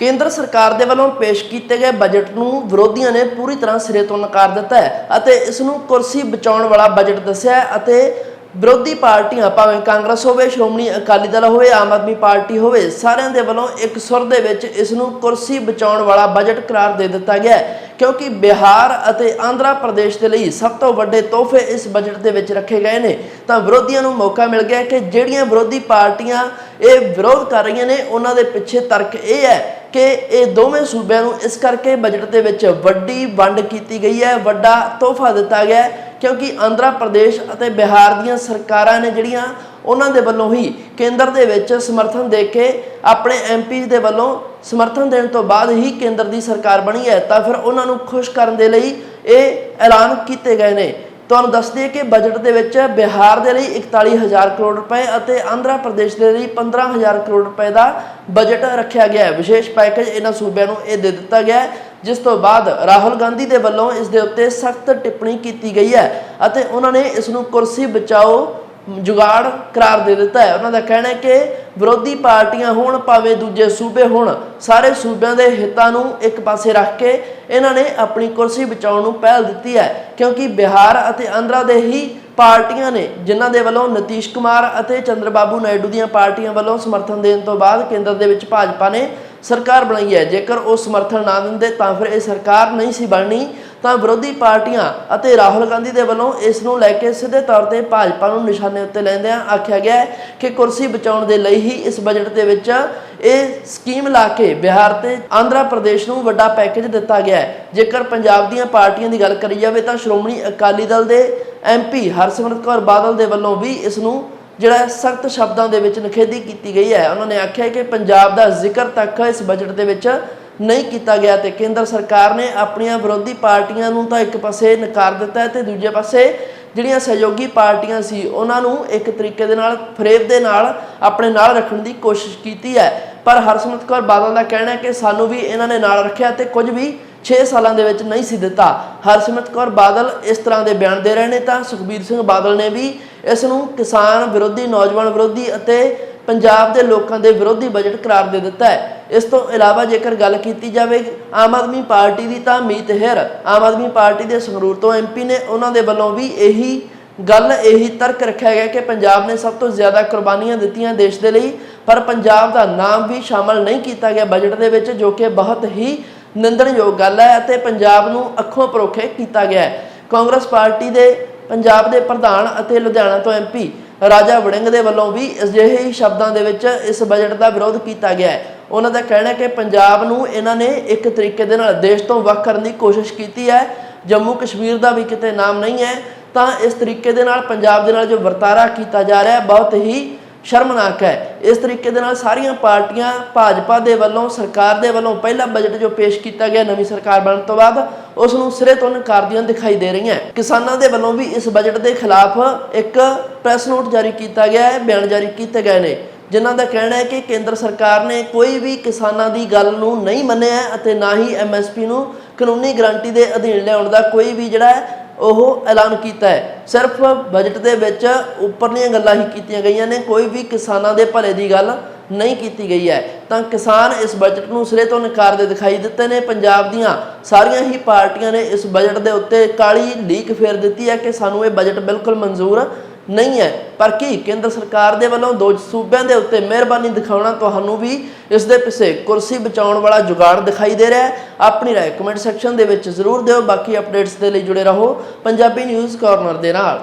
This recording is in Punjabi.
ਕੇਂਦਰ ਸਰਕਾਰ ਦੇ ਵੱਲੋਂ ਪੇਸ਼ ਕੀਤੇ ਗਏ ਬਜਟ ਨੂੰ ਵਿਰੋਧੀਆਂ ਨੇ ਪੂਰੀ ਤਰ੍ਹਾਂ ਸਿਰੇ ਤੋਂ ਨਕਾਰ ਦਿੱਤਾ ਹੈ ਅਤੇ ਇਸ ਨੂੰ ਕੁਰਸੀ ਬਚਾਉਣ ਵਾਲਾ ਬਜਟ ਦੱਸਿਆ ਅਤੇ ਵਿਰੋਧੀ ਪਾਰਟੀਆਂ ਭਾਵੇਂ ਕਾਂਗਰਸ ਹੋਵੇ, ਸ਼੍ਰੋਮਣੀ ਅਕਾਲੀ ਦਲ ਹੋਵੇ, ਆਮ ਆਦਮੀ ਪਾਰਟੀ ਹੋਵੇ, ਸਾਰਿਆਂ ਦੇ ਵੱਲੋਂ ਇੱਕ ਸੁਰ ਦੇ ਵਿੱਚ ਇਸ ਨੂੰ ਕੁਰਸੀ ਬਚਾਉਣ ਵਾਲਾ ਬਜਟ ਕਰਾਰ ਦੇ ਦਿੱਤਾ ਗਿਆ ਕਿਉਂਕਿ ਬਿਹਾਰ ਅਤੇ ਆਂਧਰਾ ਪ੍ਰਦੇਸ਼ ਦੇ ਲਈ ਸਭ ਤੋਂ ਵੱਡੇ ਤੋਹਫੇ ਇਸ ਬਜਟ ਦੇ ਵਿੱਚ ਰੱਖੇ ਗਏ ਨੇ। ਤਾਂ ਵਿਰੋਧੀਆਂ ਨੂੰ ਮੌਕਾ ਮਿਲ ਗਿਆ ਕਿ ਜਿਹੜੀਆਂ ਵਿਰੋਧੀ ਪਾਰਟੀਆਂ ਇਹ ਵਿਰੋਧ ਕਰ ਰਹੀਆਂ ਨੇ, ਉਹਨਾਂ ਦੇ ਪਿੱਛੇ ਤਰਕ ਇਹ ਹੈ ਕਿ ਇਹ ਦੋਵੇਂ ਸੂਬਿਆਂ ਨੂੰ ਇਸ ਕਰਕੇ ਬਜਟ ਦੇ ਵਿੱਚ ਵੱਡੀ ਵੰਡ ਕੀਤੀ ਗਈ ਹੈ, ਵੱਡਾ ਤੋਹਫਾ ਦਿੱਤਾ ਗਿਆ ਹੈ, ਕਿਉਂਕਿ ਆਂਧਰਾ ਪ੍ਰਦੇਸ਼ ਅਤੇ ਬਿਹਾਰ ਦੀਆਂ ਸਰਕਾਰਾਂ ਨੇ ਜਿਹੜੀਆਂ ਉਹਨਾਂ ਦੇ ਵੱਲੋਂ ਹੀ ਕੇਂਦਰ ਦੇ ਵਿੱਚ ਸਮਰਥਨ ਦੇ ਕੇ ਆਪਣੇ ਐਮਪੀ ਦੇ ਵੱਲੋਂ ਸਮਰਥਨ ਦੇਣ ਤੋਂ ਬਾਅਦ ਹੀ ਕੇਂਦਰ ਦੀ ਸਰਕਾਰ ਬਣੀ ਹੈ, ਤਾਂ ਫਿਰ ਉਹਨਾਂ ਨੂੰ ਖੁਸ਼ ਕਰਨ ਦੇ ਲਈ ਇਹ ਐਲਾਨ ਕੀਤੇ ਗਏ ਨੇ। ਤੁਹਾਨੂੰ ਦੱਸ ਦਈਏ ਕਿ ਬਜਟ ਦੇ ਵਿੱਚ ਬਿਹਾਰ ਦੇ ਲਈ 41000 ਕਰੋੜ ਰੁਪਏ ਅਤੇ ਆਂਧਰਾ ਪ੍ਰਦੇਸ਼ ਦੇ ਲਈ 15000 ਕਰੋੜ ਰੁਪਏ ਦਾ ਬਜਟ ਰੱਖਿਆ ਗਿਆ ਹੈ। ਵਿਸ਼ੇਸ਼ ਪੈਕੇਜ ਇਹਨਾਂ ਸੂਬਿਆਂ ਨੂੰ ਇਹ ਦੇ ਦਿੱਤਾ ਗਿਆ ਹੈ, ਜਿਸ ਤੋਂ ਬਾਅਦ ਰਾਹੁਲ ਗਾਂਧੀ ਦੇ ਵੱਲੋਂ ਇਸ ਦੇ ਉੱਤੇ ਸਖਤ ਟਿੱਪਣੀ ਕੀਤੀ ਗਈ ਹੈ ਅਤੇ ਉਹਨਾਂ ਨੇ ਇਸ ਨੂੰ ਕੁਰਸੀ ਬਚਾਓ ਜੁਗਾੜ ਕਰਾਰ ਦੇ ਦਿੱਤਾ ਹੈ। ਉਹਨਾਂ ਦਾ ਕਹਿਣਾ ਹੈ ਕਿ ਵਿਰੋਧੀ ਪਾਰਟੀਆਂ ਹੋਣ ਭਾਵੇਂ ਦੂਜੇ ਸੂਬੇ ਹੋਣ, ਸਾਰੇ ਸੂਬਿਆਂ ਦੇ ਹਿੱਤਾਂ ਨੂੰ ਇੱਕ ਪਾਸੇ ਰੱਖ ਕੇ ਇਹਨਾਂ ਨੇ ਆਪਣੀ ਕੁਰਸੀ ਬਚਾਉਣ ਨੂੰ ਪਹਿਲ ਦਿੱਤੀ ਹੈ। ਕਿਉਂਕਿ ਬਿਹਾਰ ਅਤੇ ਆਂਧਰਾ ਦੇ ਹੀ ਪਾਰਟੀਆਂ ਨੇ, ਜਿਨ੍ਹਾਂ ਦੇ ਵੱਲੋਂ ਨਤੀਸ਼ ਕੁਮਾਰ ਅਤੇ ਚੰਦਰਬਾਬੂ ਨਾਇਡੂ ਦੀਆਂ ਪਾਰਟੀਆਂ ਵੱਲੋਂ ਸਮਰਥਨ ਦੇਣ ਤੋਂ ਬਾਅਦ ਕੇਂਦਰ ਦੇ ਵਿੱਚ ਭਾਜਪਾ ਨੇ ਸਰਕਾਰ ਬਣਾਈ ਹੈ। ਜੇਕਰ ਉਹ ਸਮਰਥਨ ਨਾ ਦਿੰਦੇ ਤਾਂ ਫਿਰ ਇਹ ਸਰਕਾਰ ਨਹੀਂ ਸੀ ਬਣਨੀ। ਤਾਂ ਵਿਰੋਧੀ ਪਾਰਟੀਆਂ ਅਤੇ ਰਾਹੁਲ ਗਾਂਧੀ ਦੇ ਵੱਲੋਂ ਇਸ ਨੂੰ ਲੈ ਕੇ ਸਿੱਧੇ ਤੌਰ ਤੇ ਭਾਜਪਾ ਨੂੰ ਨਿਸ਼ਾਨੇ ਉੱਤੇ ਲੈਂਦਿਆਂ ਆਖਿਆ ਗਿਆ ਕਿ ਕੁਰਸੀ ਬਚਾਉਣ ਦੇ ਲਈ ਹੀ ਇਸ ਬਜਟ ਦੇ ਵਿੱਚ ਇਹ ਸਕੀਮ ਲਾ ਕੇ ਬਿਹਾਰ ਤੇ ਆਂਧਰਾ ਪ੍ਰਦੇਸ਼ ਨੂੰ ਵੱਡਾ ਪੈਕੇਜ ਦਿੱਤਾ ਗਿਆ ਹੈ। ਜੇਕਰ ਪੰਜਾਬ ਦੀਆਂ ਪਾਰਟੀਆਂ ਦੀ ਗੱਲ ਕਰੀ ਜਾਵੇ ਤਾਂ ਸ਼੍ਰੋਮਣੀ ਅਕਾਲੀ ਦਲ ਦੇ ਐਮਪੀ ਹਰਸਿਮਰਤ ਕੌਰ ਬਾਦਲ ਦੇ ਵੱਲੋਂ ਵੀ ਇਸ ਨੂੰ ਜਿਹੜਾ ਸਖਤ ਸ਼ਬਦਾਂ ਦੇ ਵਿੱਚ ਨਿਖੇਧੀ ਕੀਤੀ ਗਈ ਹੈ। ਉਹਨਾਂ ਨੇ ਆਖਿਆ ਕਿ ਪੰਜਾਬ ਦਾ ਜ਼ਿਕਰ ਤੱਕ ਇਸ ਬਜਟ ਦੇ ਵਿੱਚ ਨਹੀਂ ਕੀਤਾ ਗਿਆ ਤੇ ਕੇਂਦਰ ਸਰਕਾਰ ਨੇ ਆਪਣੀਆਂ ਵਿਰੋਧੀ ਪਾਰਟੀਆਂ ਨੂੰ ਤਾਂ ਇੱਕ ਪਾਸੇ ਨਕਾਰ ਦਿੱਤਾ ਹੈ ਤੇ ਦੂਜੇ ਪਾਸੇ ਜਿਹੜੀਆਂ ਸਹਿਯੋਗੀ ਪਾਰਟੀਆਂ ਸੀ, ਉਹਨਾਂ ਨੂੰ ਇੱਕ ਤਰੀਕੇ ਦੇ ਨਾਲ, ਫਰੇਬ ਦੇ ਨਾਲ ਆਪਣੇ ਨਾਲ ਰੱਖਣ ਦੀ ਕੋਸ਼ਿਸ਼ ਕੀਤੀ ਹੈ। ਪਰ ਹਰਸਿਮਰਤ ਕੌਰ ਬਾਦਲ ਦਾ ਕਹਿਣਾ ਹੈ ਕਿ ਸਾਨੂੰ ਵੀ ਇਹਨਾਂ ਨੇ ਨਾਲ ਰੱਖਿਆ ਤੇ ਕੁਝ ਵੀ 6 ਸਾਲਾਂ ਦੇ ਵਿੱਚ ਨਹੀਂ ਸੀ ਦਿੱਤਾ। ਹਰਸਿਮਰਤ ਕੌਰ ਬਾਦਲ ਇਸ ਤਰ੍ਹਾਂ ਦੇ ਬਿਆਨ ਦੇ ਰਹੇ ਨੇ ਤਾਂ ਸੁਖਬੀਰ ਸਿੰਘ ਬਾਦਲ ਨੇ ਵੀ ਇਸ ਨੂੰ ਕਿਸਾਨ ਵਿਰੋਧੀ, ਨੌਜਵਾਨ ਵਿਰੋਧੀ ਅਤੇ ਪੰਜਾਬ ਦੇ ਲੋਕਾਂ ਦੇ ਵਿਰੋਧੀ ਬਜਟ ਕਰਾਰ ਦੇ ਦਿੱਤਾ ਹੈ। ਇਸ ਤੋਂ ਇਲਾਵਾ ਜੇਕਰ ਗੱਲ ਕੀਤੀ ਜਾਵੇ ਆਮ ਆਦਮੀ ਪਾਰਟੀ ਦੀ ਤਾਂ ਮੀਤ ਹੈਰ ਆਮ ਆਦਮੀ ਪਾਰਟੀ ਦੇ ਸੰਗਰੂਰ ਤੋਂ ਐਮਪੀ ਨੇ ਉਹਨਾਂ ਦੇ ਵੱਲੋਂ ਵੀ ਇਹੀ ਗੱਲ, ਇਹੀ ਤਰਕ ਰੱਖਿਆ ਗਿਆ ਕਿ ਪੰਜਾਬ ਨੇ ਸਭ ਤੋਂ ਜ਼ਿਆਦਾ ਕੁਰਬਾਨੀਆਂ ਦਿੱਤੀਆਂ ਦੇਸ਼ ਦੇ ਲਈ, ਪਰ ਪੰਜਾਬ ਦਾ ਨਾਮ ਵੀ ਸ਼ਾਮਲ ਨਹੀਂ ਕੀਤਾ ਗਿਆ ਬਜਟ ਦੇ ਵਿੱਚ, ਜੋ ਕਿ ਬਹੁਤ ਹੀ ਨਿੰਦਣਯੋਗ ਗੱਲ ਹੈ ਅਤੇ ਪੰਜਾਬ ਨੂੰ ਅੱਖੋਂ ਪਰੋਖੇ ਕੀਤਾ ਗਿਆ ਹੈ। ਕਾਂਗਰਸ ਪਾਰਟੀ ਦੇ ਪੰਜਾਬ ਦੇ ਪ੍ਰਧਾਨ ਅਤੇ ਲੁਧਿਆਣਾ ਤੋਂ ਐਮਪੀ ਰਾਜਾ ਵੜਿੰਗ ਦੇ ਵੱਲੋਂ ਵੀ ਅਜਿਹੇ ਹੀ ਸ਼ਬਦਾਂ ਦੇ ਵਿੱਚ ਇਸ ਬਜਟ ਦਾ ਵਿਰੋਧ ਕੀਤਾ ਗਿਆ ਹੈ। ਉਹਨਾਂ ਦਾ ਕਹਿਣਾ ਹੈ ਕਿ ਪੰਜਾਬ ਨੂੰ ਇਹਨਾਂ ਨੇ ਇੱਕ ਤਰੀਕੇ ਦੇ ਨਾਲ ਦੇਸ਼ ਤੋਂ ਵੱਖ ਕਰਨ ਦੀ ਕੋਸ਼ਿਸ਼ ਕੀਤੀ ਹੈ। ਜੰਮੂ ਕਸ਼ਮੀਰ ਦਾ ਵੀ ਕਿਤੇ ਨਾਮ ਨਹੀਂ ਹੈ। ਤਾਂ ਇਸ ਤਰੀਕੇ ਦੇ ਨਾਲ ਪੰਜਾਬ ਦੇ ਨਾਲ ਜੋ ਵਰਤਾਰਾ ਕੀਤਾ ਜਾ ਰਿਹਾ ਹੈ, ਬਹੁਤ ਹੀ ਸ਼ਰਮਨਾਕ ਹੈ। ਇਸ ਤਰੀਕੇ ਦੇ ਨਾਲ ਸਾਰੀਆਂ ਪਾਰਟੀਆਂ ਭਾਜਪਾ ਦੇ ਵੱਲੋਂ, ਸਰਕਾਰ ਦੇ ਵੱਲੋਂ ਪਹਿਲਾ ਬਜਟ ਜੋ ਪੇਸ਼ ਕੀਤਾ ਗਿਆ ਨਵੀਂ ਸਰਕਾਰ ਬਣਨ ਤੋਂ ਬਾਅਦ, ਉਸ ਨੂੰ ਸਿਰੇ ਤੋਂ ਨਕਾਰਦੀਆਂ ਦਿਖਾਈ ਦੇ ਰਹੀਆਂ ਕਿਸਾਨਾਂ ਦੇ ਵੱਲੋਂ ਵੀ ਇਸ ਬਜਟ ਦੇ ਖਿਲਾਫ ਇੱਕ ਪ੍ਰੈਸ ਨੋਟ ਜਾਰੀ ਕੀਤਾ ਗਿਆ ਹੈ, ਬਿਆਨ ਜਾਰੀ ਕੀਤੇ ਗਏ ਨੇ। ਜਿਨ੍ਹਾਂ ਦਾ ਕਹਿਣਾ ਹੈ ਕਿ ਕੇਂਦਰ ਸਰਕਾਰ ਨੇ ਕੋਈ ਵੀ ਕਿਸਾਨਾਂ ਦੀ ਗੱਲ ਨੂੰ ਨਹੀਂ ਮੰਨਿਆ ਅਤੇ ਨਾ ਹੀ ਐਮਐਸਪੀ ਨੂੰ ਕਾਨੂੰਨੀ ਗਰੰਟੀ ਦੇ ਅਧੀਨ ਲਿਆਉਣ ਦਾ ਕੋਈ ਵੀ ਜਿਹੜਾ ਹੈ ਉਹ ਐਲਾਨ ਕੀਤਾ ਹੈ। ਸਿਰਫ ਬਜਟ ਦੇ ਵਿੱਚ ਉੱਪਰਲੀਆਂ ਗੱਲਾਂ ਹੀ ਕੀਤੀਆਂ ਗਈਆਂ ਨੇ, ਕੋਈ ਵੀ ਕਿਸਾਨਾਂ ਦੇ ਭਲੇ ਦੀ ਗੱਲ ਨਹੀਂ ਕੀਤੀ ਗਈ ਹੈ। ਤਾਂ ਕਿਸਾਨ ਇਸ ਬਜਟ ਨੂੰ ਸਿਰੇ ਤੋਂ ਨਕਾਰਦੇ ਦਿਖਾਈ ਦਿੱਤੇ ਨੇ। ਪੰਜਾਬ ਦੀਆਂ ਸਾਰੀਆਂ ਹੀ ਪਾਰਟੀਆਂ ਨੇ ਇਸ ਬਜਟ ਦੇ ਉੱਤੇ ਕਾਲੀ ਲੀਕ ਫੇਰ ਦਿੱਤੀ ਹੈ ਕਿ ਸਾਨੂੰ ਇਹ ਬਜਟ ਬਿਲਕੁਲ ਮਨਜ਼ੂਰ ਨਹੀਂ ਹੈ। ਪਰ ਕੀ? ਕੇਂਦਰ ਸਰਕਾਰ ਦੇ ਵੱਲੋਂ ਦੋ ਸੂਬਿਆਂ ਦੇ ਉੱਤੇ ਮਿਹਰਬਾਨੀ ਦਿਖਾਉਣਾ ਤੁਹਾਨੂੰ ਵੀ ਇਸ ਦੇ ਪਿੱਛੇ ਕੁਰਸੀ ਬਚਾਉਣ ਵਾਲਾ ਜੁਗਾੜ ਦਿਖਾਈ ਦੇ ਰਿਹਾ ਹੈ। ਆਪਣੀ ਰਾਏ ਕਮੈਂਟ ਸੈਕਸ਼ਨ ਦੇ ਵਿੱਚ ਜ਼ਰੂਰ ਦਿਓ। ਬਾਕੀ ਅਪਡੇਟਸ ਦੇ ਲਈ ਜੁੜੇ ਰਹੋ। ਪੰਜਾਬੀ ਨਿਊਜ਼ ਕਾਰਨਰ ਦੇ ਨਾਲ।